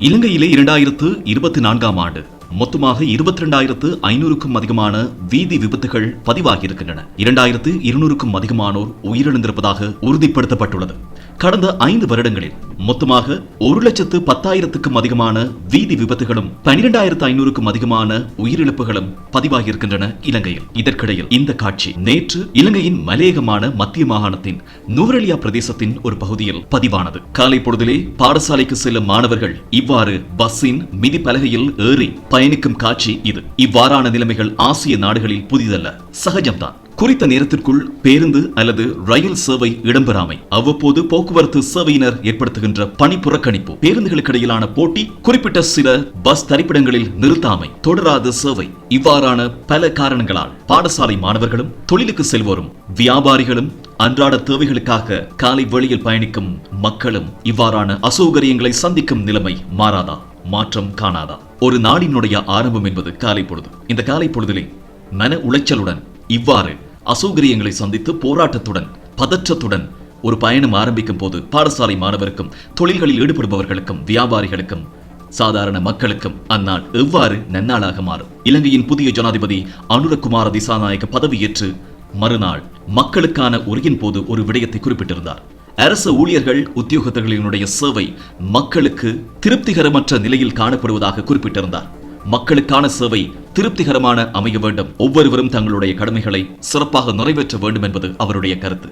இலங்கையிலே இரண்டாயிரத்து இருபத்தி நான்காம் ஆண்டு. மொத்தமாக இருபத்தி ரெண்டாயிரத்து ஐநூறுக்கும் அதிகமான வீதி விபத்துகள் பதிவாகியிருக்கின்றன. இரண்டாயிரத்து இருநூறுக்கும் அதிகமானோர் உயிரிழந்திருப்பதாக உறுதிப்படுத்தப்பட்டுள்ளது. கடந்த ஐந்து வருடங்களில் மொத்தமாக ஒரு லட்சத்து பத்தாயிரத்துக்கும் அதிகமான வீதி விபத்துகளும் பனிரெண்டாயிரத்து ஐநூறுக்கும் அதிகமான உயிரிழப்புகளும் பதிவாகியிருக்கின்றன இலங்கையில். இதற்கிடையில் இந்த காட்சி நேற்று இலங்கையின் மலையகமான மத்திய மாகாணத்தின் நுவரெலியா பிரதேசத்தின் ஒரு பகுதியில் பதிவானது. காலை பொழுதிலே பாடசாலைக்கு செல்லும் மாணவர்கள் இவ்வாறு பஸ்ஸின் மிதி பலகையில் ஏறி பயணிக்கும் காட்சி இது. இவ்வாறான நிலைமைகள் ஆசிய நாடுகளில் புதிதல்ல. சகஜம்தான். குறித்த நேரத்திற்குள் பேருந்து அல்லது ரயில் சேவை இடம்பெறாமை. அவ்வப்போது போக்குவரத்து சேவையினர் ஏற்படுத்துகின்ற பணி புறக்கணிப்பு பேருந்துகளுக்கு இடையிலான போட்டி குறிப்பிட்ட சில பஸ் தரிப்பிடங்களில் நிறுத்தாமை தொடராத சேவை. இவ்வாறான பல காரணங்களால் பாடசாலை மாணவர்களும் தொழிலுக்கு செல்வோரும் வியாபாரிகளும் அன்றாட தேவைகளுக்காக காலை வெளியில் பயணிக்கும் மக்களும் இவ்வாறான அசௌகரியங்களை சந்திக்கும் நிலைமை மாறாதா? மாற்றம் காணாதா? ஒரு நாடினுடைய ஆரம்பம் என்பது காலை பொழுது. இந்த காலை பொழுதிலே மன உளைச்சலுடன் இவ்வாறு அசௌகரியங்களை சந்தித்து போராட்டத்துடன் பதற்றத்துடன் ஒரு பயணம் ஆரம்பிக்கும் போது பாடசாலை மாணவருக்கும் தொழில்களில் ஈடுபடுபவர்களுக்கும் வியாபாரிகளுக்கும் சாதாரண மக்களுக்கும் அந்நாள் எவ்வாறு நன்னாளாக மாறும்? இலங்கையின் புதிய ஜனாதிபதி அனுரகுமார திசாநாயக்க பதவியேற்று மறுநாள் மக்களுக்கான உரையின் போது ஒரு விடயத்தை குறிப்பிட்டிருந்தார். அரசு ஊழியர்கள் உத்தியோகத்தர்களினுடைய சேவை மக்களுக்கு திருப்திகரமற்ற நிலையில் காணப்படுவதாக குறிப்பிட்டிருந்தார். மக்களுக்கான சேவை திருப்திகரமான அமைய வேண்டும். ஒவ்வொருவரும் தங்களுடைய கடமைகளை சிறப்பாக நிறைவேற்ற வேண்டும் என்பது அவருடைய கருத்து.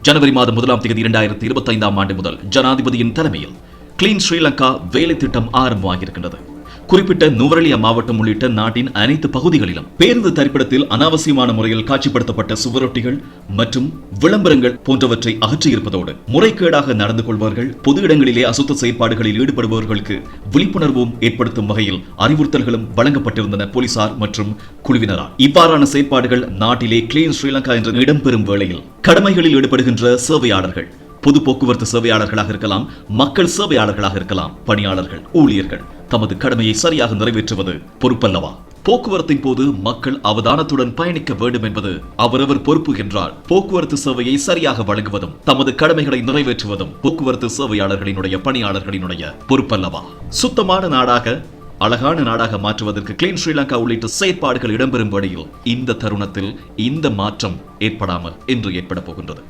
ஜனவரி மாதம் முதலாம் தேதி இரண்டாயிரத்தி இருபத்தி ஐந்தாம் ஆண்டு முதல் ஜனாதிபதியின் தலைமையில் கிளீன் ஸ்ரீலங்கா வேலை திட்டம் ஆரம்பமாகியிருக்கின்றது. குறிப்பிட்ட நுவரலியா மாவட்டம் உள்ளிட்ட நாட்டின் அனைத்து பகுதிகளிலும் பேருந்து தரிப்பிடத்தில் அனாவசியமான முறையில் காட்சிப்படுத்தப்பட்ட சுவரொட்டிகள் மற்றும் விளம்பரங்கள் போன்றவற்றை அகற்றியிருப்பதோடு முறைகேடாக நடந்து கொள்வார்கள் பொது இடங்களிலே அசுத்த செயற்பாடுகளில் ஈடுபடுபவர்களுக்கு விழிப்புணர்வும் ஏற்படுத்தும் வகையில் அறிவுறுத்தல்களும் வழங்கப்பட்டிருந்தன போலீசார் மற்றும் குழுவினரால். இவ்வாறான செயற்பாடுகள் நாட்டிலே கிளீன் ஸ்ரீலங்கா என்ற இடம்பெறும் வேளையில் கடமைகளில் ஈடுபடுகின்ற சேவையாளர்கள் பொது போக்குவரத்து சேவையாளர்களாக இருக்கலாம் மக்கள் சேவையாளர்களாக இருக்கலாம் பணியாளர்கள் ஊழியர்கள். தமது கடமையை சரியாக நிறைவேற்றுவது பொறுப்பல்லவா? போக்குவரத்தின் போது மக்கள் அவதானத்துடன் பயணிக்க வேண்டும் என்பது அவரவர் பொறுப்பு என்றால் போக்குவரத்து சேவையை சரியாக வழங்குவதும் தமது கடமைகளை நிறைவேற்றுவதும் போக்குவரத்து சேவையாளர்களினுடைய பணியாளர்களினுடைய பொறுப்பல்லவா? சுத்தமான நாடாக அழகான நாடாக மாற்றுவதற்கு கிளீன் ஸ்ரீலங்கா உள்ளிட்ட செயற்பாடுகள் இடம்பெறும் வழியில் இந்த தருணத்தில் இந்த மாற்றம் ஏற்படாமல் என்று ஏற்பட போகின்றது.